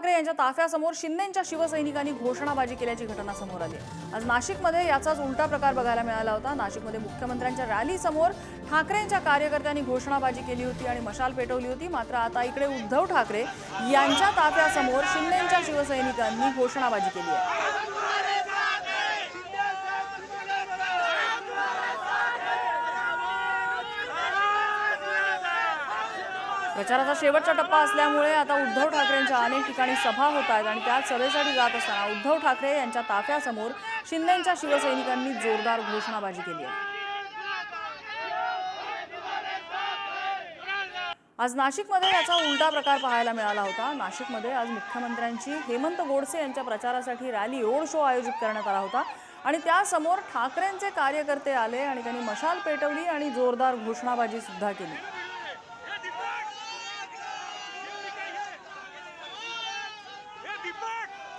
ठाकरे यांच्या ताफ्यासमोर शिंदेच्या शिवसैनिकांनी घोषणाबाजी केल्याची घटना समोर आली आज नाशिकमध्ये याचाच उलटा प्रकार बघायला मिळाला होता. नाशिकमध्ये मुख्यमंत्र्यांच्या रॅलीसमोर ठाकरेंच्या कार्यकर्त्यांनी घोषणाबाजी केली होती आणि मशाल पेटवली होती. मात्र आता इकडे उद्धव ठाकरे यांच्या ताफ्यासमोर शिंदेच्या शिवसैनिकांनी घोषणाबाजी केली आहे. प्रचाराचा शेवटचा टप्पा असल्यामुळे आता उद्धव ठाकरे ठाकरेंच्या अनेक ठिकाणी सभा होत आहेत आणि त्यात सभेसाठी जात असताना उद्धव ठाकरे यांच्या ताफ्यासमोर शिंदेच्या शिवसैनिकांनी जोरदार घोषणाबाजी केली आहे. आज नाशिकमध्ये याचा उलटा प्रकार पाहायला मिळाला होता. नाशिकमध्ये आज मुख्यमंत्र्यांची हेमंत गोडसे यांच्या प्रचारासाठी रॅली रोड शो आयोजित करण्यात आला होता आणि त्यासमोर ठाकरेंचे कार्यकर्ते आले आणि त्यांनी मशाल पेटवली आणि जोरदार घोषणाबाजी सुद्धा केली.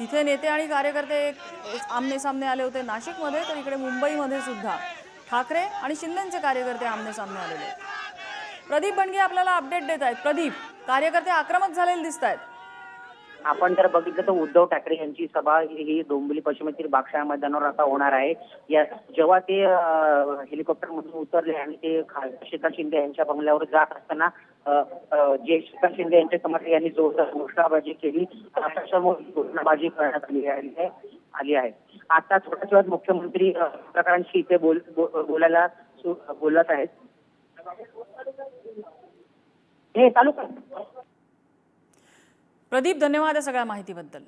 तिथे नेते आणि कार्यकर्ते आमने सामने आले होते नाशिकमध्ये तर इकडे मुंबईमध्ये सुद्धा. ठाकरे आणि शिंदेचे कार्यकर्ते आमने सामने आलेले प्रदीप बंडगे आपल्याला अपडेट देत आहेत. प्रदीप कार्यकर्ते आक्रमक झालेले दिसत आहेत आपण जर बघितलं तर उद्धव ठाकरे यांची सभा ही डोंबिवली पश्चिमेतील बागशाळा मैदानावर आता होणार आहे. या जेव्हा ते हेलिकॉप्टर मधून उतरले आणि ते खा- श्रीकांत शिंदे यांच्या बंगल्यावर जात असताना जे श्रीकांत शिंदे यांच्या समोर यांनी जोरदार घोषणाबाजी केली त्याच्यासमोर घोषणाबाजी करण्यात आली आहे. आली आहे. आता थोड्याच वेळात मुख्यमंत्री पत्रकारांशी इथे बोल बोलायला बोलत आहेत. हे चालू कर. प्रदीप धन्यवाद या सगळ्या माहितीबद्दल.